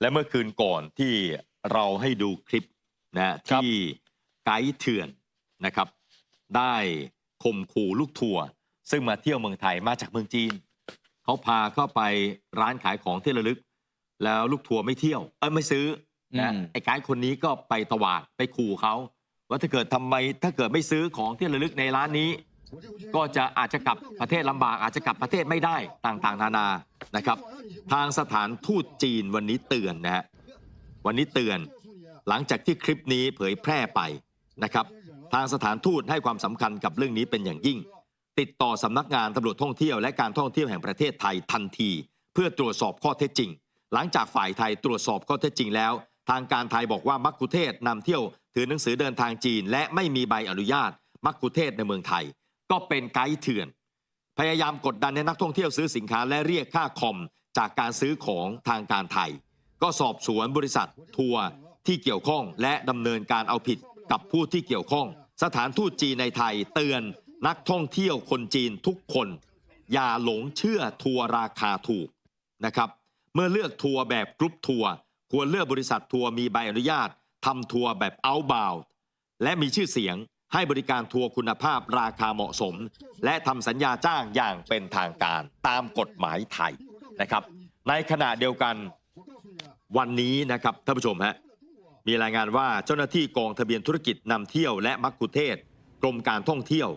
และเมื่อคืนก่อนที่เราให้ดูคลิปนะฮะครับที่ไกด์เถื่อนนะครับ ได้ข่มขู่ลูกทัวร์ซึ่งมาเที่ยวเมืองไทยมาจากเมืองจีน เขาพาเข้าไปร้านขายของที่ระลึก แล้วลูกทัวร์ไม่เที่ยว เอ้ยไม่ซื้อนะอืมไอ้ไกด์คนนี้ก็ไปตวาดไปขู่เขาว่าถ้าเกิดทำไมถ้าเกิดไม่ซื้อของที่ระลึกในร้านนี้ ก็จะอาจจะกลับประเทศลำบาก อาจจะกลับประเทศไม่ได้ต่างๆ นานานะครับ ทางสถานทูตจีนวันนี้เตือนนะฮะวันนี้เตือนหลังจากที่คลิปนี้เผยแพร่ไปนะครับ ทางสถานทูตให้ความสำคัญกับเรื่องนี้เป็นอย่างยิ่ง ติดต่อสำนักงานตำรวจท่องเที่ยวและการท่องเที่ยวแห่งประเทศไทยทันที เพื่อตรวจสอบข้อเท็จจริง หลังจากฝ่ายไทยตรวจสอบข้อเท็จจริงแล้ว ทางการไทยบอกว่ามักคุเทศนำเที่ยวถือหนังสือเดินทางจีน และไม่มีใบอนุญาตมักคุเทศในเมืองไทย ก็เป็นไกด์เถื่อน พยายามกดดันให้นักท่องเที่ยวซื้อสินค้าและเรียกค่าคอมจากการซื้อของทางการไทย ก็สอบสวนบริษัททัวร์ที่เกี่ยวข้องและดำเนินการเอาผิดกับผู้ที่เกี่ยวข้อง สถานทูตจีนในไทยเตือนนักท่องเที่ยวคนจีนทุกคน อย่าหลงเชื่อทัวร์ราคาถูกนะครับเมื่อเลือกทัวร์แบบกรุ๊ปทัวร์ควรเลือกบริษัททัวร์มีใบอนุญาตทำทัวร์แบบ outbound และมีชื่อเสียง ให้บริการทัวร์คุณภาพราคาเหมาะสม และทำสัญญาจ้างอย่างเป็นทางการตามกฎหมายไทยนะครับ ในขณะเดียวกันวันนี้นะครับท่านผู้ชมฮะมีรายงานว่าเจ้าหน้าที่กองทะเบียนธุรกิจนำเที่ยวและมักคุเทศกรมการท่องเที่ยว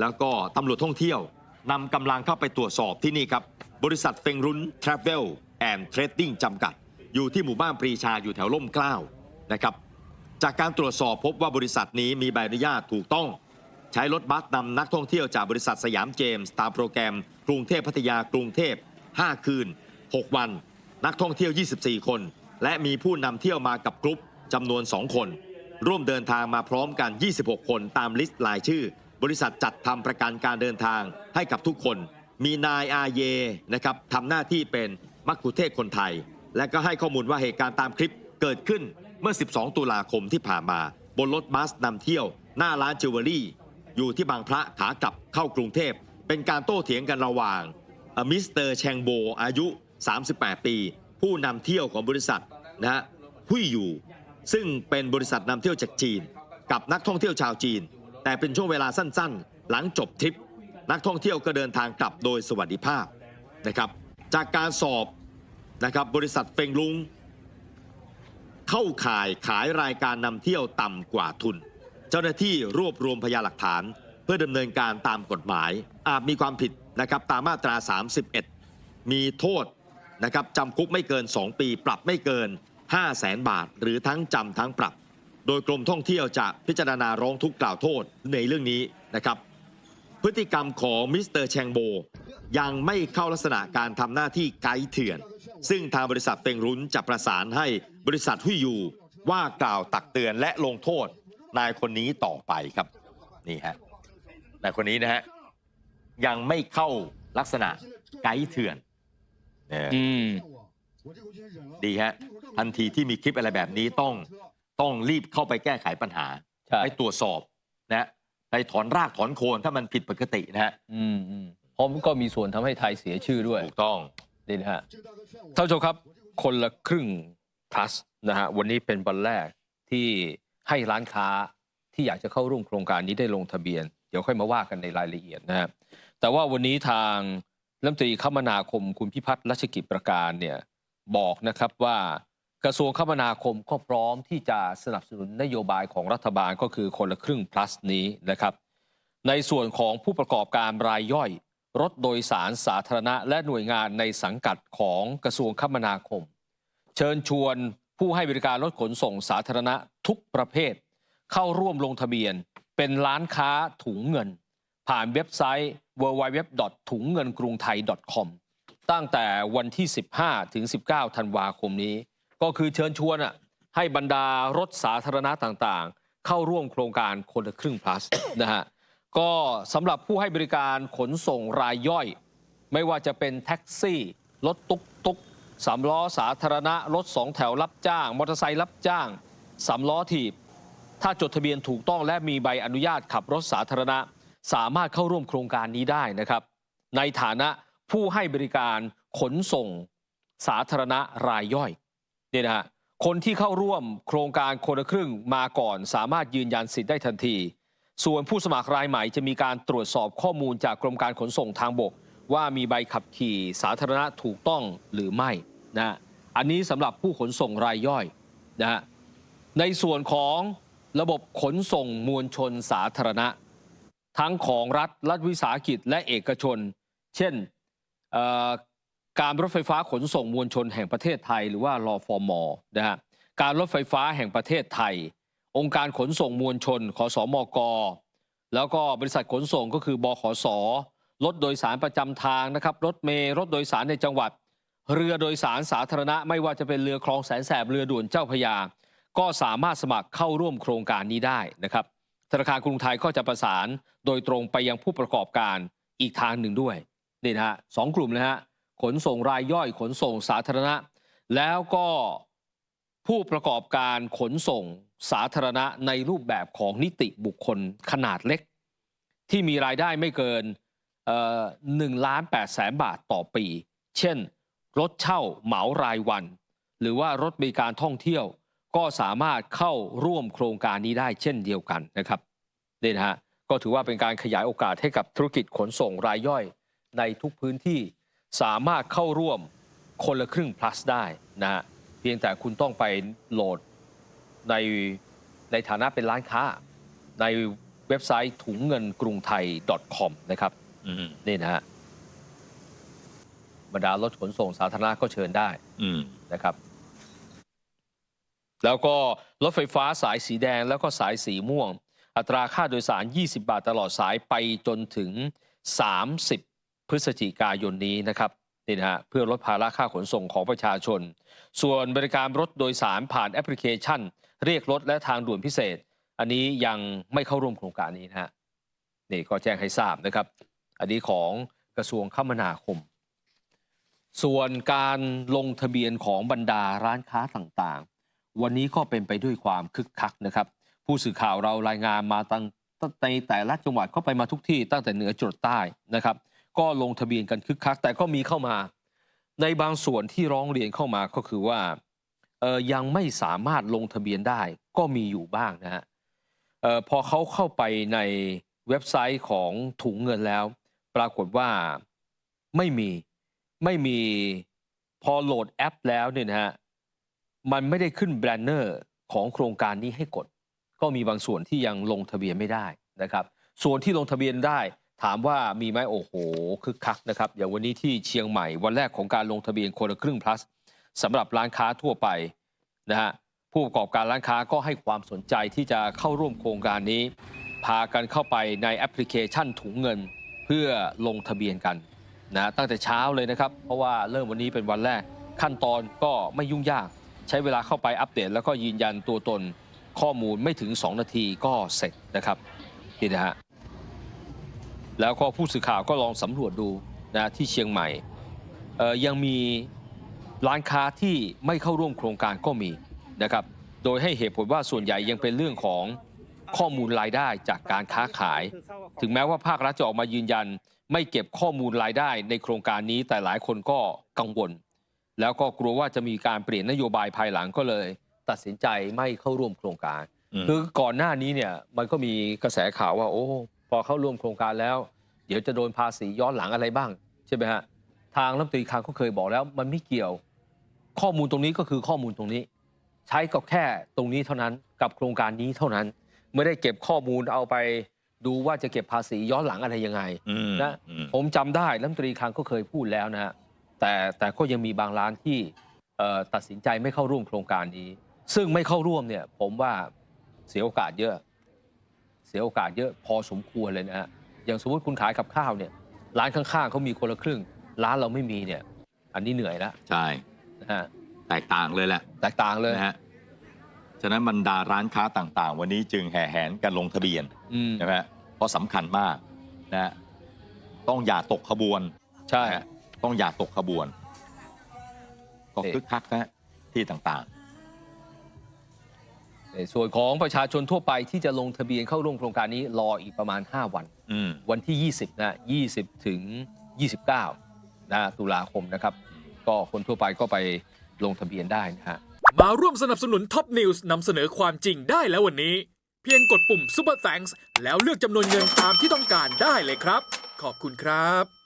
แล้วก็ตำรวจท่องเที่ยวนำกำลังเข้าไปตรวจสอบที่นี่ครับ บริษัทเฟงรุนทราเวลแอนด์เทรดดิ้งจำกัด อยู่ที่หมู่บ้านปรีชาอยู่แถวล่มเกล้านะครับ จากการตรวจสอบพบว่าบริษัทนี้มีใบอนุญาตถูกต้อง ใช้รถบัสนำนักท่องเที่ยวจากบริษัทสยามเจมส์ตามโปรแกรม กรุงเทพพัทยากรุงเทพ 5 คืน 6 วัน นักท่องเที่ยว 24 คน และมีผู้นำเที่ยวมากับกรุ๊ปจำนวน 2 คน ร่วมเดินทางมาพร้อมกัน 26 คนตามลิสต์รายชื่อ บริษัทจัดทำประกันการเดินทางให้กับทุกคน มีนายอาเยนะครับทำหน้าที่เป็นมักคุเทศก์คนไทย และก็ให้ข้อมูลว่าเหตุการณ์ตามคลิปเกิดขึ้น เมื่อ 12 ตุลาคมที่ผ่านมา บนรถบัสนำเที่ยว หน้าร้านจิวเวลรี่ อยู่ที่บางพระขากลับเข้ากรุงเทพ เป็นการโต้เถียงกันระหว่างมิสเตอร์แชงโบอายุ 38 ปี ผู้นำเที่ยวของบริษัทนะฮะหุยอยู่ ซึ่งเป็นบริษัทนำเที่ยวจากจีน กับนักท่องเที่ยวชาวจีน แต่เป็นช่วงเวลาสั้นๆ หลังจบทริป นักท่องเที่ยวก็เดินทางกลับโดยสวัสดิภาพนะครับ จากการสอบนะครับบริษัทเฟงลุง เข้าข่ายขายรายการนำเที่ยวต่ำกว่าทุน เจ้าหน้าที่รวบรวมพยานหลักฐาน เพื่อดำเนินการตามกฎหมาย อาจมีความผิดนะครับตามมาตรา 31 มีโทษนะครับจำคุกไม่เกิน 2 ปี ปรับไม่เกิน 5 0 0แสนบาท หรือทั้งจำทั้งปรับ โดยกรมท่องเที่ยวจะพิจารณาร้องทุกข์กล่าวโทษในเรื่องนี้นะครับ พฤติกรรมของมิสเตอร์แชงโบ ยังไม่เข้าลักษณะการทำหน้าที่ไกด์เถื่อน ซึ่งทางบริษัทเฟงรุนจะประสานให้บริษัทหุยยูว่ากล่าวตักเตือนและลงโทษนายคนนี้ต่อไปครับนี่ฮะนายคนนี้นะฮะยังไม่เข้าลักษณะไกด์เถื่อนเนี่ยอืมดีฮะทันทีที่มีคลิปอะไรแบบนี้ต้องต้องรีบเข้าไปแก้ไขปัญหาใช่ไปตรวจสอบนะ ไปถอนรากถอนโคนถ้ามันผิดปกตินะฮะอืมอืมเพราะมันก็มีส่วนทำให้ไทยเสียชื่อด้วยถูกต้อง นี่นะฮะท่านผู้ชมครับ คนละครึ่ง plus นะฮะวันนี้เป็นวันแรกที่ให้ร้านค้าที่อยากจะเข้าร่วมโครงการนี้ได้ลงทะเบียน เดี๋ยวค่อยมาว่ากันในรายละเอียดนะฮะแต่ว่าวันนี้ทางรัฐมนตรีคมนาคมคุณพิพัฒน์รัชกิจประการเนี่ยบอกนะครับว่า กระทรวงคมนาคมก็พร้อมที่จะสนับสนุนนโยบายของรัฐบาลก็คือคนละครึ่ง plus นี้นะครับ ในส่วนของผู้ประกอบการรายย่อย รถโดยสารสาธารณะ และหน่วยงานในสังกัดของกระทรวงคมนาคม เชิญชวนผู้ให้บริการรถขนส่งสาธารณะทุกประเภท เข้าร่วมลงทะเบียน เป็นร้านค้าถุงเงิน ผ่านเว็บไซต์ www. ถุงเงินกรุงไทย .com ตั้งแต่วันที่ 15 ถึง 19 ธันวาคมนี้ ก็คือเชิญชวนอะให้บรรดารถสาธารณะต่างๆ เข้าร่วมโครงการคนละครึ่ง plus นะฮะก็สำหรับผู้ให้บริการขนส่งรายย่อย ไม่ว่าจะเป็นแท็กซี่ รถตุ๊กตุ๊กสามล้อสาธารณะ รถสองแถวรับจ้าง มอเตอร์ไซค์รับจ้างสามล้อถีบ ถ้าจดทะเบียนถูกต้องและมีใบอนุญาตขับรถสาธารณะ สามารถเข้าร่วมโครงการนี้ได้นะครับ ในฐานะผู้ให้บริการขนส่งสาธารณะรายย่อย นี่นะฮะคนที่เข้าร่วมโครงการคนละครึ่งมาก่อน สามารถยืนยันสิทธิ์ได้ทันที ส่วนผู้สมัครรายใหม่จะมีการตรวจสอบข้อมูลจากกรมการขนส่งทางบก ว่ามีใบขับขี่สาธารณะถูกต้องหรือไม่นะอันนี้สำหรับผู้ขนส่งรายย่อยนะฮะในส่วนของระบบขนส่งมวลชนสาธารณะ ทั้งของรัฐรัฐวิสาหกิจและเอกชน เช่น การรถไฟฟ้าขนส่งมวลชนแห่งประเทศไทย หรือว่ารอฟอมอนะฮะการรถไฟฟ้าแห่งประเทศไทย องค์การขนส่งมวลชนขอสมกแล้วก็บริษัทขนส่งก็คือบขสรถโดยสารประจำทางนะครับรถเมล์รถโดยสารในจังหวัด เรือโดยสารสาธารณะ ไม่ว่าจะเป็นเรือคลองแสนแสบเรือด่วนเจ้าพยา ก็สามารถสมัครเข้าร่วมโครงการนี้ได้นะครับธนาคารกรุงไทยก็จะประสานโดยตรงไปยังผู้ประกอบการอีกทางหนึ่งด้วยนี่นะฮะสองกลุ่มนะฮะ ขนส่งรายย่อยขนส่งสาธารณะ แล้วก็ผู้ประกอบการขนส่งสาธารณะในรูปแบบของนิติบุคคลขนาดเล็ก ที่มีรายได้ไม่เกินหนึ่งล้านแปดแสนบาทต่อปี เช่น รถเช่าเหมารายวัน หรือว่ารถบริการท่องเที่ยวก็สามารถเข้าร่วมโครงการนี้ได้เช่นเดียวกันนะครับนี่นะฮะก็ถือว่าเป็นการขยายโอกาสให้กับธุรกิจขนส่งรายย่อยในทุกพื้นที่ สามารถเข้าร่วมคนละครึ่ง plus ได้นะฮะเพียงแต่คุณต้องไปโหลดในในฐานะเป็นร้านค้า ในเว็บไซต์ถุงเงินกรุงไทย .com นะครับอืมนี่นะฮะบรรดารถขนส่งสาธารณะก็เชิญได้อืมนะครับ แล้วก็รถไฟฟ้าสายสีแดงแล้วก็สายสีม่วง อัตราค่าโดยสาร 20 บาทตลอดสายไปจนถึง 30 พฤศจิกายนนี้นะครับนี่นะฮะเพื่อลดภาระค่าขนส่งของประชาชน ส่วนบริการรถโดยสารผ่านแอปพลิเคชัน เรียกรถและทางด่วนพิเศษ อันนี้ยังไม่เข้าร่วมโครงการนี้นะฮะนี่ก็แจ้งให้ทราบนะครับ อันนี้ของกระทรวงคมนาคม ส่วนการลงทะเบียนของบรรดาร้านค้าต่างๆ วันนี้ก็เป็นไปด้วยความคึกคักนะครับ ผู้สื่อข่าวเรารายงานมาตั้งในแต่ละจังหวัดก็ไปมาทุกที่ตั้งแต่เหนือจรดใต้นะครับ ก็ลงทะเบียนกันคึกคัก แต่ก็มีเข้ามา ในบางส่วนที่ร้องเรียนเข้ามาก็คือว่าออยังไม่สามารถลงทะเบียนได้ ก็มีอยู่บ้างนะฮะออพอเขาเข้าไปในเว็บไซต์ของถุงเงินแล้ว ปรากฏว่าไม่มีไม่มีพอโหลดแอปแล้วเนี่ยนะฮะมันไม่ได้ขึ้นแบรนเนอร์ของโครงการนี้ให้กด ก็มีบางส่วนที่ยังลงทะเบียนไม่ได้นะครับ ส่วนที่ลงทะเบียนได้ ถามว่ามีไหมโอ้โหคึกคักนะครับอย่างวันนี้ที่เชียงใหม่วันแรกของการลงทะเบียนคนละครึ่ง plus สำหรับร้านค้าทั่วไปนะฮะผู้ประกอบการร้านค้าก็ให้ความสนใจที่จะเข้าร่วมโครงการนี้ พากันเข้าไปในแอปพลิเคชันถุงเงินเพื่อลงทะเบียนกันนะตั้งแต่เช้าเลยนะครับ เพราะว่าเริ่มวันนี้เป็นวันแรก ขั้นตอนก็ไม่ยุ่งยาก ใช้เวลาเข้าไปอัปเดต แล้วก็ยืนยันตัวตนข้อมูลไม่ถึง 2 นาทีก็เสร็จนะครับนี่นะฮะ แล้วก็ผู้สื่อข่าวก็ลองสำรวจดูนะที่เชียงใหม่เอ่อยังมีร้านค้าที่ไม่เข้าร่วมโครงการก็มีนะครับ โดยให้เหตุผลว่าส่วนใหญ่ยังเป็นเรื่องของข้อมูลรายได้จากการค้าขาย ถึงแม้ว่าภาครัฐจะออกมายืนยัน ไม่เก็บข้อมูลรายได้ในโครงการนี้แต่หลายคนก็กังวล แล้วก็กลัวว่าจะมีการเปลี่ยนนโยบายภายหลังก็เลย ตัดสินใจไม่เข้าร่วมโครงการอืมคือก่อนหน้านี้เนี่ยมันก็มีกระแสข่าวว่าโอ้ พอเข้าร่วมโครงการแล้ว เดี๋ยวจะโดนภาษีย้อนหลังอะไรบ้าง ใช่ไหมฮะทางรัฐมนตรีคลังก็เคยบอกแล้วมันไม่เกี่ยวข้อมูลตรงนี้ก็คือข้อมูลตรงนี้ ใช้ก็แค่ตรงนี้เท่านั้นกับโครงการนี้เท่านั้น ไม่ได้เก็บข้อมูลเอาไปดูว่าจะเก็บภาษีย้อนหลังอะไรยังไงอืมนะอืมผมจำได้รัฐมนตรีคลังก็เคยพูดแล้วนะฮะแต่แต่ก็ยังมีบางร้านที่เอ่อตัดสินใจไม่เข้าร่วมโครงการนี้ ซึ่งไม่เข้าร่วมเนี่ยผมว่าเสียโอกาสเยอะเสียโอกาสเยอะพอสมควรเลยนะฮะอย่างสมมติคุณขายกับข้าวเนี่ยร้านข้างๆเขามีคนละครึ่ง ร้านเราไม่มีเนี่ย อันนี้เหนื่อยแล้วใช่นะฮะแตกต่างเลยแหละแตกต่างเลยนะฮะฉะนั้นบรรดาร้านค้าต่างๆ วันนี้จึงแห่แหนกันลงทะเบียนอืมใช่ไหมฮะเพราะสำคัญมากนะฮะต้องอย่าตกขบวนใช่นะฮะต้องอย่าตกขบวนก็นี่คึกคักนะฮะที่ต่าง ในส่วนของประชาชนทั่วไปที่จะลงทะเบียนเข้าร่วมโครงการนี้รออีกประมาณ 5 วันๆอืม วันที่ 20 นะ 20 ถึง 29 นะตุลาคมนะครับ ก็คนทั่วไปก็ไปลงทะเบียนได้นะฮะ มาร่วมสนับสนุนท็อปนิวส์นำเสนอความจริงได้แล้ววันนี้ เพียงกดปุ่ม Super Thanks แล้วเลือกจำนวนเงินตามที่ต้องการได้เลยครับ ขอบคุณครับ